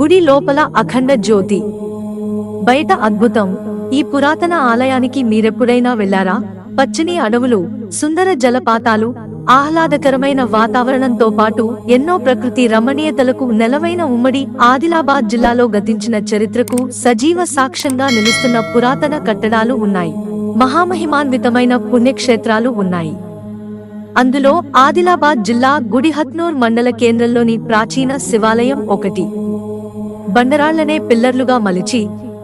గుడి లోపల అఖండ జ్యోతి. బయట అద్భుతం. ఈ పురాతన ఆలయానికి మీరెప్పుడైనా వెళ్ళారా పచ్చని అడవులు సుందర జలపాతాలు ఆహ్లాదకరమైన వాతావరణంతో పాటు ఎన్నో ప్రకృతి రమణీయతలకు నెలవైన ఉమ్మడి ఆదిలాబాద్ జిల్లాలో గతించిన చరిత్రకు సజీవ సాక్ష్యంగా నిలుస్తున్న పురాతన కట్టడాలు ఉన్నాయి. మహామహిమాన్వితమైన పుణ్యక్షేత్రాలు ఉన్నాయి. అందులో ఆదిలాబాద్ జిల్లా గుడిహత్నూర్ మండల కేంద్రంలోని ప్రాచీన శివాలయం ఒకటి. బండరాళ్ళనే పిల్లర్లుగా మలిచి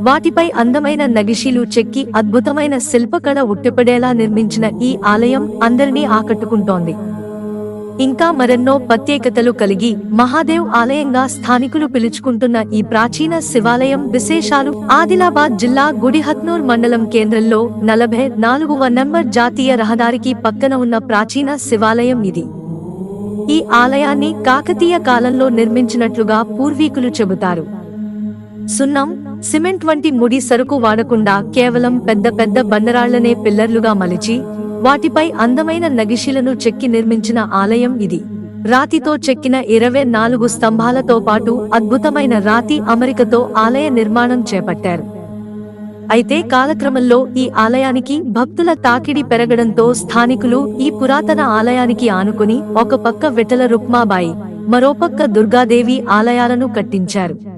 వాటిపై అందమైన నగిషీలు చెక్కి అద్భుతమైన శిల్పకళ ఉట్టిపడేలా నిర్మించిన ఈ ఆలయం అందరినీ ఆకట్టుకుంటోంది. ఇంకా మరెన్నో ప్రత్యేకతలు కలిగి మహాదేవ్ ఆలయంగా స్థానికులు పిలుచుకుంటున్న ఈ ప్రాచీన శివాలయం విశేషాలు ఆదిలాబాద్ జిల్లా గుడిహత్నూర్ మండలం కేంద్రంలో నలభై నాలుగవ నంబర్ జాతీయ రహదారికి పక్కన ఉన్న ప్రాచీన శివాలయం ఇది. ఈ ఆలయాన్ని కాకతీయ కాలంలో నిర్మించినట్లుగా పూర్వీకులు చెబుతారు. సున్నం సిమెంట్ వంటి ముడి సరుకు వాడకుండా కేవలం పెద్ద పెద్ద బండరాళ్ళనే పిల్లర్లుగా మలిచి వాటిపై అందమైన నగిషిలను చెక్కి నిర్మించిన ఆలయం ఇది. రాతితో చెక్కిన ఇరవై నాలుగు స్తంభాలతో పాటు అద్భుతమైన రాతి అమరికతో ఆలయ నిర్మాణం చేపట్టారు. అయితే కాలక్రమంలో ఈ ఆలయానికి భక్తుల తాకిడి పెరగడంతో స్థానికులు ఈ పురాతన ఆలయానికి ఆనుకుని ఒక పక్క విఠల రుక్మాబాయి మరోపక్క దుర్గాదేవి ఆలయాలను కట్టించారు.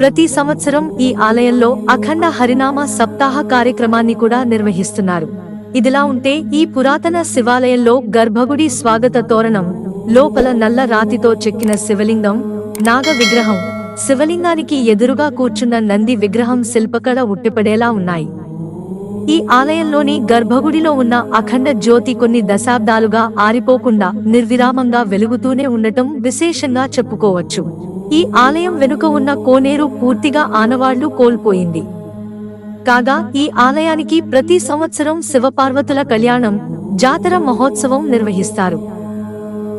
ప్రతి సంవత్సరం ఈ ఆలయంలో అఖండ హరినామ సప్తాహ కార్యక్రమాన్ని కూడా నిర్వహిస్తున్నారు. ఇదిలా ఉంటే ఈ పురాతన శివాలయంలో గర్భగుడి స్వాగత తోరణం లోపల నల్ల రాతితో చెక్కిన శివలింగం నాగ విగ్రహం శివలింగానికి ఎదురుగా కూర్చున్న నంది విగ్రహం శిల్పకళ ఉట్టిపడేలా ఉన్నాయి. ఈ ఆలయంలోని గర్భగుడిలో ఉన్న అఖండ జ్యోతి కొన్ని దశాబ్దాలుగా ఆరిపోకుండా నిర్విరామంగా వెలుగుతూనే ఉండటం విశేషంగా చెప్పుకోవచ్చు. ఈ ఆలయం వెనుక ఉన్న కోనేరు పూర్తిగా ఆనవాళ్ళు కోల్పోయింది. కాగా ఈ ఆలయానికి ప్రతి సంవత్సరం శివపార్వతుల కళ్యాణం జాతర మహోత్సవం నిర్వహిస్తారు.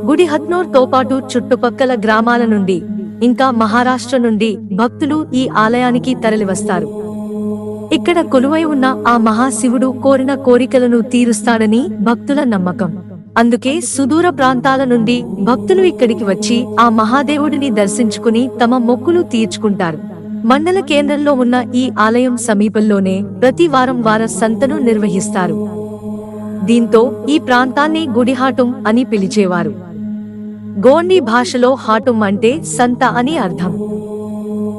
గుడి హద్నోర్తో పాటు చుట్టుపక్కల గ్రామాల నుండి ఇంకా మహారాష్ట్ర నుండి భక్తులు ఈ ఆలయానికి తరలివస్తారు. ఇక్కడ కొలువై ఉన్న ఆ మహాశివుడు కోరిన కోరికలను తీరుస్తాడని భక్తుల నమ్మకం. అందుకే సుదూర ప్రాంతాల నుండి భక్తులు ఇక్కడికి వచ్చి ఆ మహాదేవుడిని దర్శించుకుని తమ మొక్కులు తీర్చుకుంటారు. మండల కేంద్రంలో ఉన్న ఈ ఆలయం సమీపంలోనే ప్రతి వారం వార సంతను నిర్వహిస్తారు. దీంతో ఈ ప్రాంతాన్ని గుడిహాటం అని పిలిచేవారు. గోండి భాషలో హాటుం అంటే సంత అని అర్థం.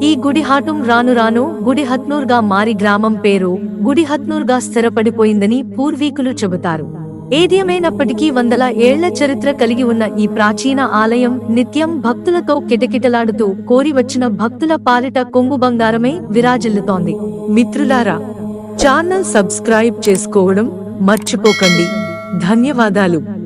ఈ గుడిహాటం రాను రాను గుడిహత్నూర్గా మారి గ్రామం పేరు గుడిహత్నూర్గా స్థిరపడిపోయిందని పూర్వీకులు చెబుతారు. ఏదేమైనప్పటికీ వందల ఏళ్ళ చరిత్ర కలిగి ఉన్న ఈ ప్రాచీన ఆలయం నిత్యం భక్తులతో కిటకిటలాడుతూ కోరి వచ్చిన భక్తుల పాలిట కొంగు బంగారమై విరాజిల్లుతోంది. మిత్రులారా ఛానల్ సబ్స్క్రైబ్ చేసుకోవడం మర్చిపోకండి. ధన్యవాదాలు.